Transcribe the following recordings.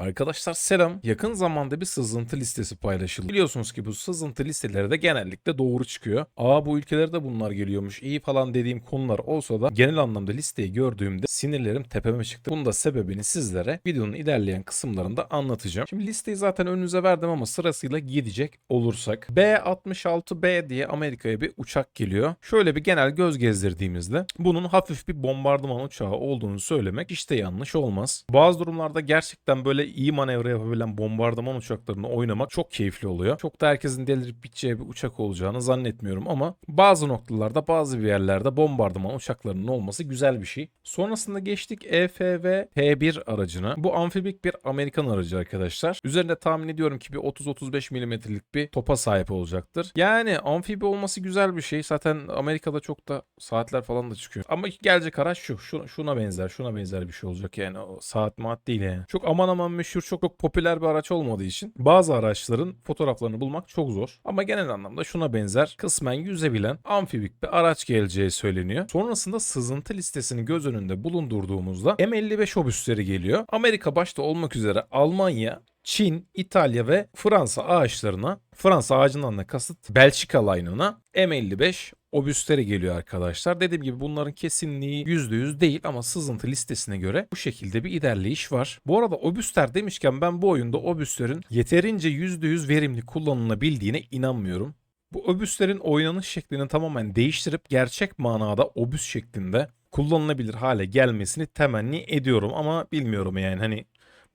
Arkadaşlar selam. Yakın zamanda bir sızıntı listesi paylaşıldı. Biliyorsunuz ki bu sızıntı listeleri de genellikle doğru çıkıyor. Aa bu ülkelerde bunlar geliyormuş iyi falan dediğim konular olsa da genel anlamda listeyi gördüğümde sinirlerim tepeme çıktı. Bunun da sebebini sizlere videonun ilerleyen kısımlarında anlatacağım. Şimdi listeyi zaten önünüze verdim ama sırasıyla gidecek olursak. B-66B diye Amerika'ya bir uçak geliyor. Şöyle bir genel göz gezdirdiğimizde bunun hafif bir bombardıman uçağı olduğunu söylemek işte yanlış olmaz. Bazı durumlarda gerçekten böyle iyi manevra yapabilen bombardıman uçaklarını oynamak çok keyifli oluyor. Çok da herkesin delirip biteceği bir uçak olacağını zannetmiyorum ama bazı noktalarda bazı bir yerlerde bombardıman uçaklarının olması güzel bir şey. Sonrasında geçtik EFV T1 aracına. Bu amfibik bir Amerikan aracı arkadaşlar. Üzerinde tahmin ediyorum ki bir 30-35 milimetrelik bir topa sahip olacaktır. Yani amfibi olması güzel bir şey. Zaten Amerika'da çok da saatler falan da çıkıyor. Ama gelecek araç şu. şu şuna benzer. Şuna benzer bir şey olacak yani. O saat maat değil yani. Çok aman aman meşhur çok, çok popüler bir araç olmadığı için bazı araçların fotoğraflarını bulmak çok zor. Ama genel anlamda şuna benzer kısmen yüzebilen amfibik bir araç geleceği söyleniyor. Sonrasında sızıntı listesini göz önünde bulundurduğumuzda M55 obüsleri geliyor. Amerika başta olmak üzere Almanya, Çin, İtalya ve Fransa ağaçlarına, Fransa ağacından da kasıt Belçika line'ına M55 obüsleri geliyor arkadaşlar. Dediğim gibi bunların kesinliği %100 değil ama sızıntı listesine göre bu şekilde bir ilerleyiş var. Bu arada obüsler demişken ben bu oyunda obüslerin yeterince %100 verimli kullanılabildiğine inanmıyorum. Bu obüslerin oynanış şeklini tamamen değiştirip gerçek manada obüs şeklinde kullanılabilir hale gelmesini temenni ediyorum ama bilmiyorum yani hani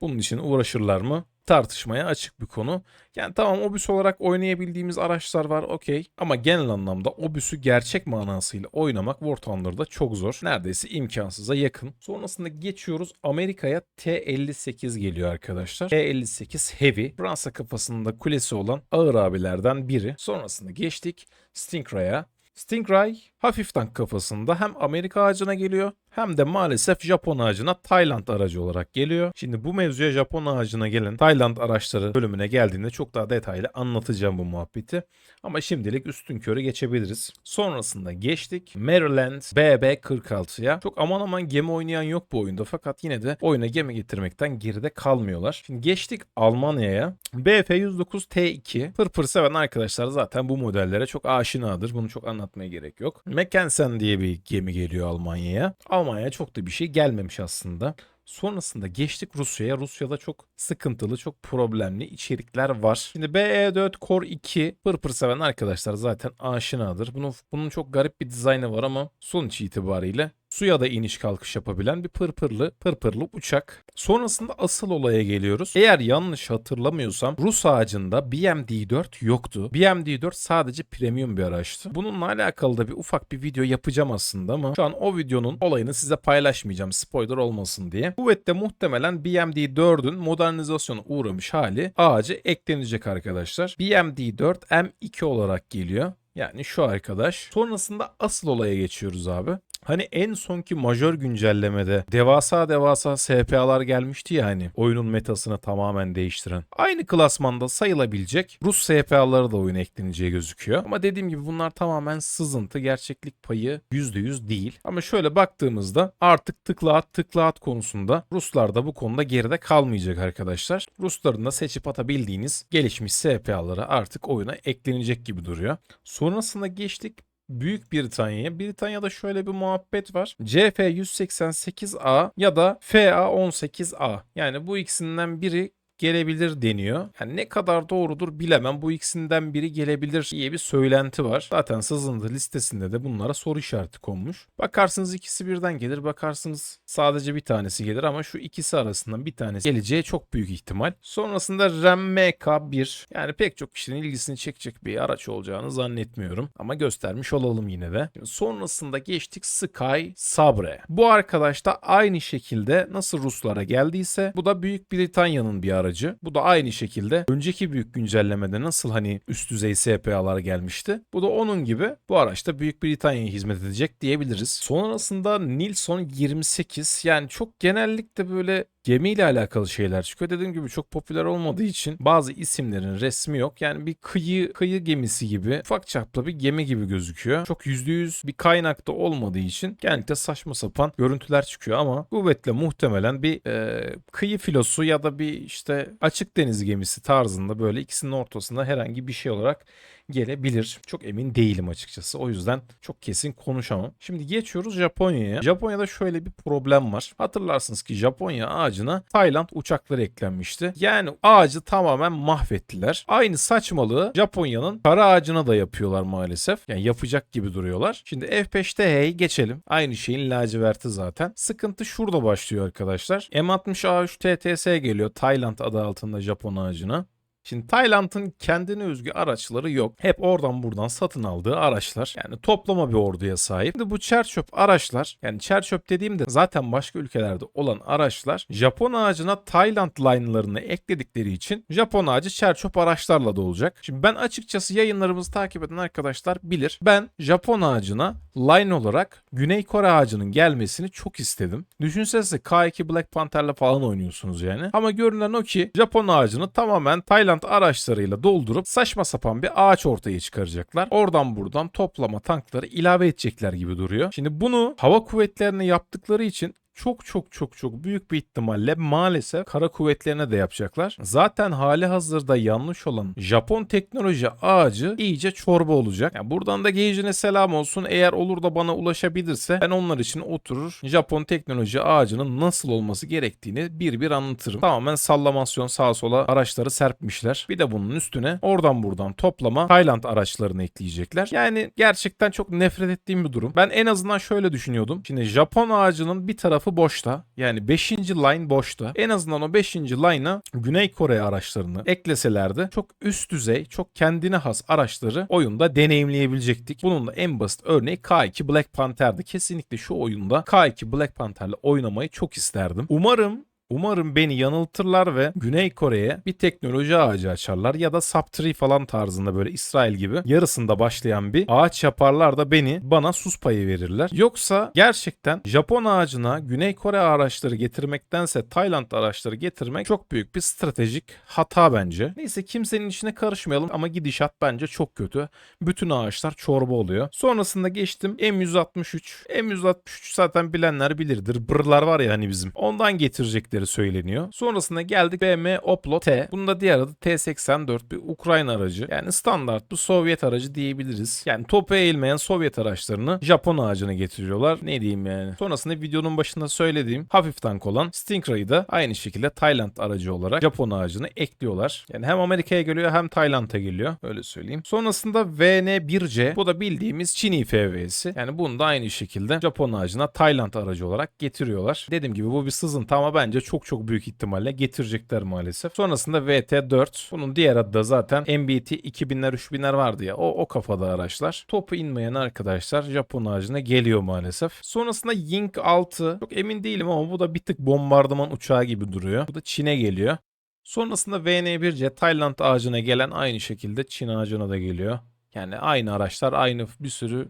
bunun için uğraşırlar mı? Tartışmaya açık bir konu. Yani tamam obüs olarak oynayabildiğimiz araçlar var okey. Ama genel anlamda obüsü gerçek manasıyla oynamak War Thunder'da çok zor. Neredeyse imkansıza yakın. Sonrasında geçiyoruz Amerika'ya T-58 geliyor arkadaşlar. T-58 Heavy. Fransa kafasında kulesi olan ağır abilerden biri. Sonrasında geçtik Stingray'a. Stingray hafif tank kafasında hem Amerika ağacına geliyor hem de maalesef Japon ağacına Tayland aracı olarak geliyor. Şimdi bu mevzuya Japon ağacına gelen Tayland araçları bölümüne geldiğinde çok daha detaylı anlatacağım bu muhabbeti. Ama şimdilik üstün körü geçebiliriz. Sonrasında geçtik Maryland BB-46'ya. Çok aman aman gemi oynayan yok bu oyunda fakat yine de oyuna gemi getirmekten geride kalmıyorlar. Şimdi geçtik Almanya'ya. BF-109T2. Pırpır seven arkadaşlar zaten bu modellere çok aşinadır. Bunu çok anlatmaya gerek yok. Mackensen diye bir gemi geliyor Almanya'ya. Almanya'ya çok da bir şey gelmemiş aslında. Sonrasında geçtik Rusya'ya. Rusya'da çok sıkıntılı, çok problemli içerikler var. Şimdi BE4 Core 2 pırpır seven arkadaşlar zaten aşinadır. Bunun, bunun çok garip bir dizaynı var ama sonuç itibariyle suya da iniş kalkış yapabilen bir pırpırlı pırpırlı uçak. Sonrasında asıl olaya geliyoruz. Eğer yanlış hatırlamıyorsam Rus ağacında BMD4 yoktu. BMD4 sadece premium bir araçtı. Bununla alakalı da bir ufak bir video yapacağım aslında ama şu an o videonun olayını size paylaşmayacağım spoiler olmasın diye. Kuvvette muhtemelen BMD4'ün modernizasyona uğramış hali ağaca eklenecek arkadaşlar. BMD4 M2 olarak geliyor. Yani şu arkadaş. Sonrasında asıl olaya geçiyoruz abi. Hani en sonki majör güncellemede devasa devasa SPA'lar gelmişti ya hani oyunun metasını tamamen değiştiren. Aynı klasmanda sayılabilecek Rus SPA'ları da oyuna ekleneceği gözüküyor. Ama dediğim gibi bunlar tamamen sızıntı. Gerçeklik payı %100 değil. Ama şöyle baktığımızda artık tıkla at tıkla at konusunda Ruslar da bu konuda geride kalmayacak arkadaşlar. Rusların da seçip atabildiğiniz gelişmiş SPA'ları artık oyuna eklenecek gibi duruyor. Sonrasında geçtik Büyük Britanya'ya. Britanya'da şöyle bir muhabbet var. CF188A ya da FA18A. Yani bu ikisinden biri gelebilir deniyor. Yani ne kadar doğrudur bilemem. Bu ikisinden biri gelebilir diye bir söylenti var. Zaten sızıntı listesinde de bunlara soru işareti konmuş. Bakarsınız ikisi birden gelir. Bakarsınız sadece bir tanesi gelir ama şu ikisi arasından bir tanesi geleceği çok büyük ihtimal. Sonrasında RAM MK1 yani pek çok kişinin ilgisini çekecek bir araç olacağını zannetmiyorum. Ama göstermiş olalım yine de. Sonrasında geçtik Sky Sabre. Bu arkadaş da aynı şekilde nasıl Ruslara geldiyse bu da Büyük Britanya'nın bir aracı. Bu da aynı şekilde önceki büyük güncellemede nasıl hani üst düzey SPA'lar gelmişti. Bu da onun gibi bu araçta Büyük Britanya'ya hizmet edecek diyebiliriz. Sonrasında Nilsson 28 yani çok genellikle böyle gemiyle alakalı şeyler çıkıyor. Dediğim gibi çok popüler olmadığı için bazı isimlerin resmi yok. Yani bir kıyı kıyı gemisi gibi ufak çaplı bir gemi gibi gözüküyor. Çok %100 bir kaynakta olmadığı için genellikle saçma sapan görüntüler çıkıyor ama kuvvetle muhtemelen bir e, kıyı filosu ya da bir işte açık deniz gemisi tarzında böyle ikisinin ortasında herhangi bir şey olarak gelebilir. Çok emin değilim açıkçası. O yüzden çok kesin konuşamam. Şimdi geçiyoruz Japonya'ya. Japonya'da şöyle bir problem var. Hatırlarsınız ki Japonya ağacına Tayland uçakları eklenmişti. Yani ağacı tamamen mahvettiler. Aynı saçmalığı Japonya'nın kara ağacına da yapıyorlar maalesef. Yani yapacak gibi duruyorlar. Şimdi F5'te geçelim. Aynı şeyin laciverti zaten. Sıkıntı şurada başlıyor arkadaşlar. M60A3 TTS geliyor Tayland adı altında Japon ağacına. Şimdi Tayland'ın kendine özgü araçları yok. Hep oradan buradan satın aldığı araçlar. Yani toplama bir orduya sahip. Şimdi bu çerçöp araçlar yani çerçöp dediğimde zaten başka ülkelerde olan araçlar Japon ağacına Tayland line'larını ekledikleri için Japon ağacı çerçöp araçlarla da olacak. Şimdi ben açıkçası yayınlarımızı takip eden arkadaşlar bilir. Ben Japon ağacına line olarak Güney Kore ağacının gelmesini çok istedim. Düşünsenize K2 Black Panther'la falan oynuyorsunuz yani. Ama görünen o ki Japon ağacını tamamen Tayland araçlarıyla doldurup saçma sapan bir ağaç ortaya çıkaracaklar. Oradan buradan toplama tankları ilave edecekler gibi duruyor. Şimdi bunu hava kuvvetlerine yaptıkları için çok çok çok çok büyük bir ihtimalle maalesef kara kuvvetlerine de yapacaklar. Zaten hali hazırda yanlış olan Japon teknoloji ağacı iyice çorba olacak. Yani buradan da Geiji'ne selam olsun. Eğer olur da bana ulaşabilirse ben onlar için oturur Japon teknoloji ağacının nasıl olması gerektiğini bir bir anlatırım. Tamamen sallamasyon sağa sola araçları serpmişler. Bir de bunun üstüne oradan buradan toplama Tayland araçlarını ekleyecekler. Yani gerçekten çok nefret ettiğim bir durum. Ben en azından şöyle düşünüyordum. Şimdi Japon ağacının bir tarafı boşta. Yani 5. line boşta. En azından o 5. line'a Güney Kore araçlarını ekleselerdi çok üst düzey, çok kendine has araçları oyunda deneyimleyebilecektik. Bunun da en basit örneği K2 Black Panther'di. Kesinlikle şu oyunda K2 Black Panther'le oynamayı çok isterdim. Umarım Umarım beni yanıltırlar ve Güney Kore'ye bir teknoloji ağacı açarlar ya da Subtree falan tarzında böyle İsrail gibi yarısında başlayan bir ağaç yaparlar da beni bana sus payı verirler. Yoksa gerçekten Japon ağacına Güney Kore araçları getirmektense Tayland araçları getirmek çok büyük bir stratejik hata bence. Neyse kimsenin içine karışmayalım ama gidişat bence çok kötü. Bütün ağaçlar çorba oluyor. Sonrasında geçtim M163. M163 zaten bilenler bilirdir. Brılar var ya hani bizim. Ondan getirecekler gelecekleri söyleniyor. Sonrasında geldik BM Oplo T. Bunun da diğer adı T84 bir Ukrayna aracı. Yani standart bir Sovyet aracı diyebiliriz. Yani topu eğilmeyen Sovyet araçlarını Japon ağacına getiriyorlar. Ne diyeyim yani. Sonrasında videonun başında söylediğim hafif tank olan Stingray'ı da aynı şekilde Tayland aracı olarak Japon ağacına ekliyorlar. Yani hem Amerika'ya geliyor hem Tayland'a geliyor. Öyle söyleyeyim. Sonrasında VN1C. Bu da bildiğimiz Çin IFV'si. Yani bunu da aynı şekilde Japon ağacına Tayland aracı olarak getiriyorlar. Dediğim gibi bu bir sızıntı ama bence çok çok büyük ihtimalle getirecekler maalesef. Sonrasında VT4. Bunun diğer adı da zaten MBT 2000'ler 3000'ler vardı ya. O, o kafada araçlar. Topu inmeyen arkadaşlar Japon ağacına geliyor maalesef. Sonrasında Ying 6. Çok emin değilim ama bu da bir tık bombardıman uçağı gibi duruyor. Bu da Çin'e geliyor. Sonrasında VN1C Tayland ağacına gelen aynı şekilde Çin ağacına da geliyor. Yani aynı araçlar aynı bir sürü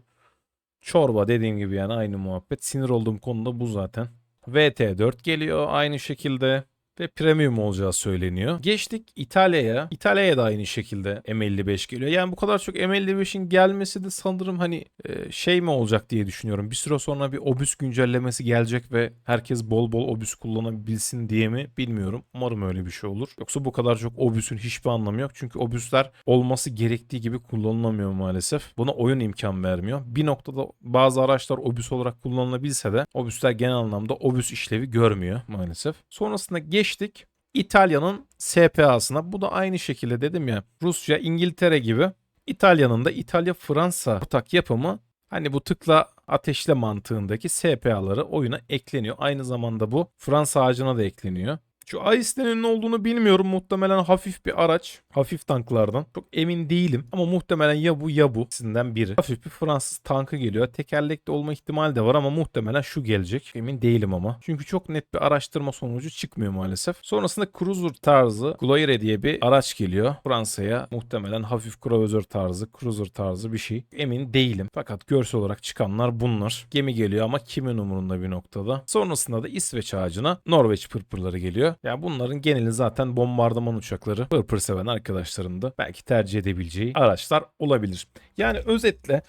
çorba dediğim gibi yani aynı muhabbet. Sinir olduğum konuda bu zaten. VT4 geliyor aynı şekilde ve premium olacağı söyleniyor. Geçtik İtalya'ya. İtalya'ya da aynı şekilde M55 geliyor. Yani bu kadar çok M55'in gelmesi de sanırım hani e, şey mi olacak diye düşünüyorum. Bir süre sonra bir obüs güncellemesi gelecek ve herkes bol bol obüs kullanabilsin diye mi bilmiyorum. Umarım öyle bir şey olur. Yoksa bu kadar çok obüsün hiçbir anlamı yok. Çünkü obüsler olması gerektiği gibi kullanılamıyor maalesef. Buna oyun imkan vermiyor. Bir noktada bazı araçlar obüs olarak kullanılabilse de obüsler genel anlamda obüs işlevi görmüyor maalesef. Sonrasında geç geçtik. İtalya'nın SPA'sına. Bu da aynı şekilde dedim ya Rusya, İngiltere gibi İtalya'nın da İtalya-Fransa utak yapımı hani bu tıkla ateşle mantığındaki SPA'ları oyuna ekleniyor. Aynı zamanda bu Fransa ağacına da ekleniyor. Şu Ais'lerin ne olduğunu bilmiyorum. Muhtemelen hafif bir araç. Hafif tanklardan. Çok emin değilim. Ama muhtemelen ya bu ya bu. İkisinden biri. Hafif bir Fransız tankı geliyor. Tekerlekli olma ihtimali de var ama muhtemelen şu gelecek. Emin değilim ama. Çünkü çok net bir araştırma sonucu çıkmıyor maalesef. Sonrasında cruiser tarzı Gloire diye bir araç geliyor. Fransa'ya muhtemelen hafif kruvazör tarzı, cruiser tarzı bir şey. Emin değilim. Fakat görsel olarak çıkanlar bunlar. Gemi geliyor ama kimin umurunda bir noktada. Sonrasında da İsveç ağacına Norveç pırpırları geliyor. Yani bunların geneli zaten bombardıman uçakları. Pırpır seven arkadaşların da belki tercih edebileceği araçlar olabilir. Yani özetle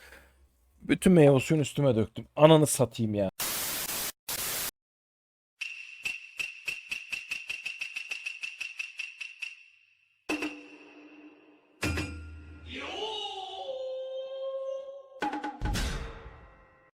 bütün meyve suyunu üstüme döktüm. Ananı satayım ya.